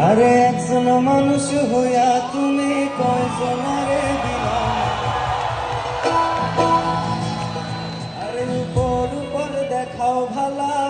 আরে একজন মানুষ হইয়া তুমি কয়জন আরে আরে উপর উপর দেখাও ভালা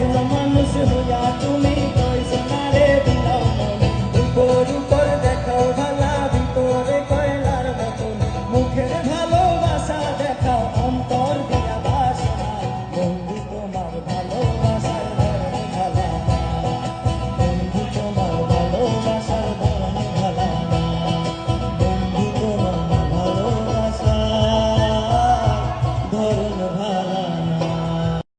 in the.